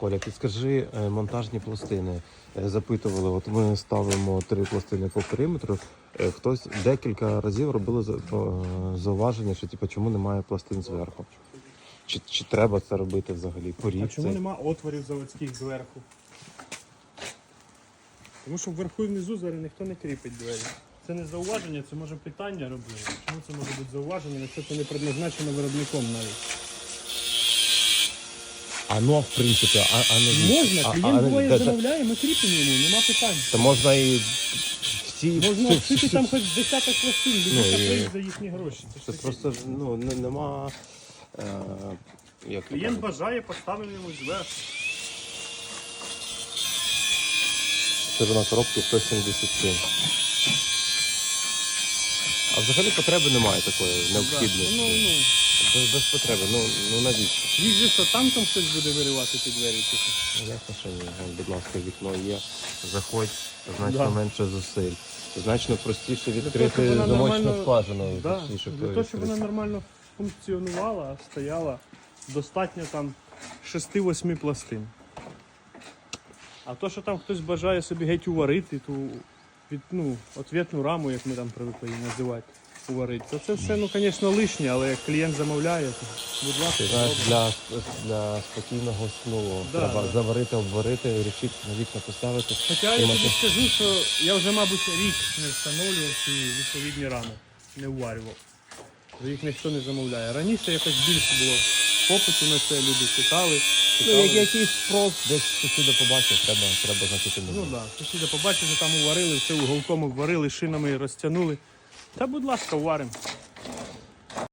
Коля, підскажи е, монтажні пластини. Е, Запитували, от ми ставимо три пластини по периметру. Е, Хтось декілька разів робили зауваження, що типу, чому немає пластин зверху. Чи, чи треба це робити взагалі? Поріг А чому цей? нема отворів заводських зверху? Тому що вверху і внизу зараз ніхто не кріпить двері. Це не зауваження, це може питання робили. Чому це може бути зауваження, якщо це не предназначено виробником навіть? А ну, в принципі, а, а не Можна, а- клієнт буває та- замовляє, ми кріпимо йому, нема питань. Та можна і всі. Можна всі- вшити всі- там хоч десяток пластин, Ну, і- каплець за їхні гроші. Це, ж Це таке. просто ну, не- нема. Е, як то Клієнт кажуть, бажає, поставимо йому зверху. Ширина коробки 177. А взагалі потреби немає такої необхідності. Ну, ну, Без, без потреби. Ну, ну навіщо? їх же що там там хтось буде виривати ті двері. чи що? Ну, Ясно, що ні. Вон, Будь ласка, вікно є. Заходь, значно Да. менше зусиль. Значно простіше відкрити щоб вона замочну нормально- скважину. Да. точніше, Для того, щоб вона відкрити. нормально функціонувала, стояла, достатньо там 6-8 пластин. А то, що там хтось бажає собі геть уварити, ту від, ну, ответну раму, як ми там привикли її називати, уварити, то це все, ну, звісно, лишнє, але як клієнт замовляє, то, будь ласка, робимо. для, для спокійного сну Да, треба да. заварити, обварити, решітку на вікна поставити. Хоча я тобі скажу, що я вже, мабуть, рік не встановлював ці відповідні рами, не уварював. Їх ніхто не замовляє. Раніше якось більше було попиту на це, люди читали. Ну, як якийсь спрос, десь сусіда побачив, треба, треба значить і Ну так, да. сусіди побачили, там уварили, все уголком обварили, шинами розтягнули. Та будь ласка, уваримо.